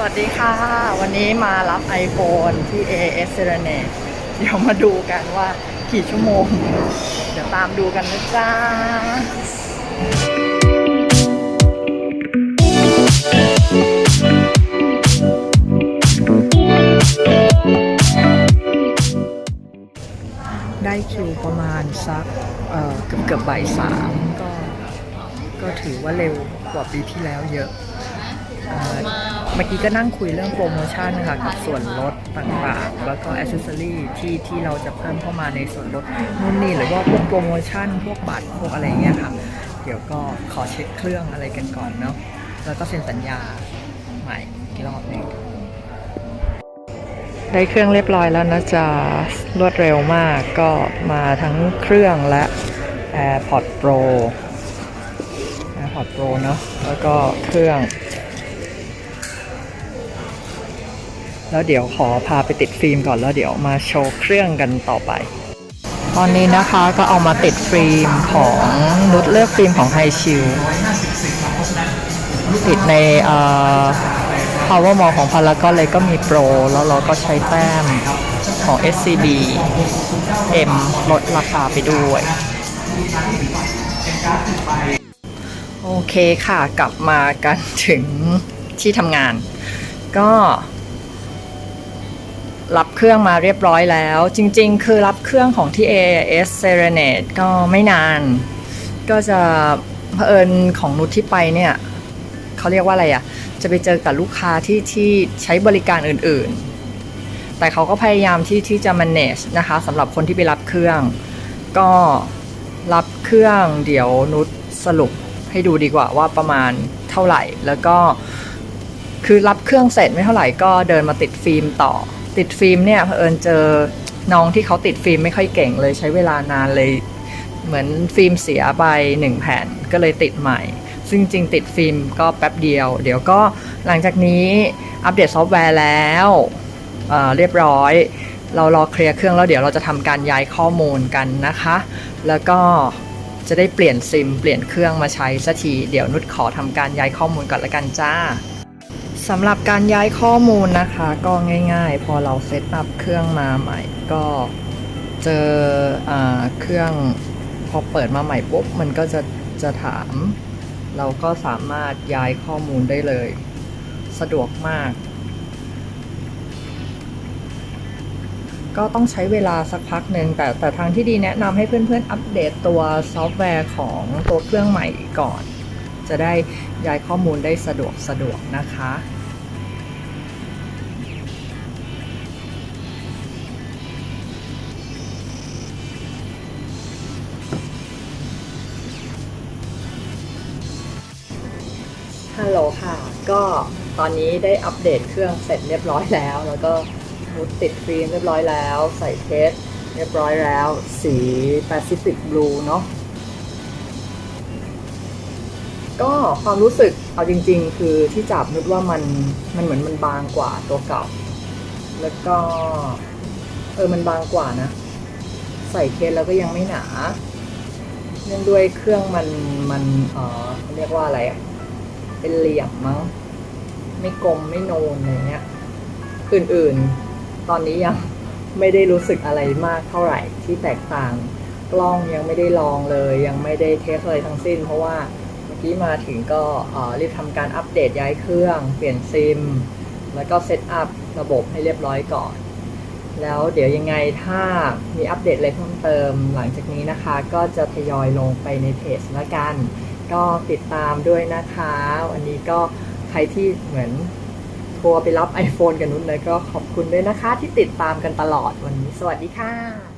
สวัสดีค่ะ วันนี้มารับ iPhone ที่ AS s e r e n a t เดี๋ยวมาดูกันว่ากี่ชั่วโมง เดี๋ยวตามดูกันนะจ้าได้คิวประมาณสักเอ่อเกือบเกือบบ่ายสามก็ก็ถือว่าเร็วกว่าปีที่แล้วเยอะ เมื่อกี้ก็นั่งคุยเรื่องโปรโมชั่นค่ะกับส่วนลดต่างๆ แล้วก็อ c เซสซอรี่ที่ที่เราจะเพิ่มเข้ามาในส่วนลดนู่นนี่หรือว่าพวกโปรโมชั่น พวกบัตรพวกอะไรเงี้ยค่ะ เดี๋ยวก็ขอเช็คเครื่องอะไรกันก่อนเนาะแล้วก็เซ็นสัญญาใหม่อีกรอบหนึงได้เครื่องเรียบร้อยแล้วนะจ๊ะรวดเร็วมากก็มาทั้งเครื่องและ AirPods Pro AirPods Pro เนอะแล้วก็เครื่อง แล้วเดี๋ยวขอพาไปติดฟิล์มก่อนแล้วเดี๋ยวมาโชว์เครื่องกันต่อไป ตอนนี้นะคะก็เอามาติดฟิล์มของนุชเลือกฟิล์มของไฮชิลติดในเอ่อ Power Mall ของพารากอนเลยก็มีโปร แล้วเราก็ใช้แต้มของ SCB M ลดราคาไปด้วยโอเคค่ะกลับมากันถึงที่ทำงาน ก็ รับเครื่องมาเรียบร้อยแล้ว จริงๆ คือรับเครื่องของที่ AS Serenade ก็ไม่นาน ก็จะเผอิญของนุชที่ไปเนี่ยเขาเรียกว่าอะไรอะ่ะ จะไปเจอกับลูกค้าที่ที่ใช้บริการอื่นๆ แต่เขาก็พยายามที่ที่จะ manage นะคะสำหรับคนที่ไปรับเครื่อง ก็รับเครื่องเดี๋ยวนุชสรุปให้ดูดีกว่าว่าประมาณเท่าไหร่แล้วก็คือรับเครื่องเสร็จไม่เท่าไหร่ก็เดินมาติดฟิล์มต่อ ติดฟิล์มเนี่ยเผอิญเจอน้องที่เขาติดฟิล์มไม่ค่อยเก่งเลยใช้เวลานานเลย เหมือนฟิล์มเสียไปหนึ่งแผ่นก็เลยติดใหม่ ซึ่งจริงติดฟิล์มก็แป๊บเดียว เดี๋ยวก็หลังจากนี้อัปเดตซอฟต์แวร์แล้วเเรียบร้อย เรารอเคลียร์เครื่องแล้วเดี๋ยวเราจะทำการย้ายข้อมูลกันนะคะ แล้วก็จะได้เปลี่ยนซิมเปลี่ยนเครื่องมาใช้สักที เดี๋ยวนุชขอทำการย้ายข้อมูลก่อนละกันจ้า สำหรับการย้ายข้อมูลนะคะก็ง่ายๆ พอเราเซตอัพเครื่องมาใหม่ ก็เจออเครื่องพอเปิดมาใหม่ปุ๊บมันก็จะจะถาม เราก็สามารถย้ายข้อมูลได้เลย สะดวกมาก ก็ต้องใช้เวลาสักพักหนึ่งแต่แต่ทางที่ดีแนะนำให้เพื่อนๆ อัปเดตตัวซอฟต์แวร์ของตัวเครื่องใหม่ก่อนจะได้ย้ายข้อมูลได้สะดวกสะดวกนะคะ ค่ะ ก็ตอนนี้ได้อัปเดตเครื่องเสร็จเรียบร้อยแล้ว แล้วก็มุดติดฟิล์มเรียบร้อยแล้ว ใส่เทสเรียบร้อยแล้ว สี Pacific Blue เนาะก็ความรู้สึกเอาจริง ๆ คือที่จับนุดว่ามันมันเหมือนมันบางกว่าตัวเก่า แล้วก็ เออมันบางกว่านะ ใส่เคสแล้วก็ยังไม่หนา เนื่องด้วยเครื่องมันมันเออเขาเรียกว่าอะไรอะ เป็นเหลี่ยมมั้งไม่กลมไม่โนนอะไรเงี้ยอื่นๆ ตอนนี้ยังไม่ได้รู้สึกอะไรมากเท่าไหร่ที่แตกต่าง กล้องยังไม่ได้ลองเลย ยังไม่ได้เทสอะไรทั้งสิ้น เพราะว่าเมื่อกี้มาถึงก็รีบทำการอัปเดตย้ายเครื่อง เปลี่ยนซิม แล้วก็เซตอัพระบบให้เรียบร้อยก่อน แล้วเดี๋ยวยังไงถ้ามีอัปเดตอะไรเพิ่มเติม หลังจากนี้นะคะ ก็จะทยอยลงไปในเพจละกัน ก็ติดตามด้วยนะคะวันนี้ก็ใครที่เหมือนทัวรไปรับ iPhone กันนุ้นเลยก็ขอบคุณด้วยนะคะที่ติดตามกันตลอดวันนี้ สวัสดีค่ะ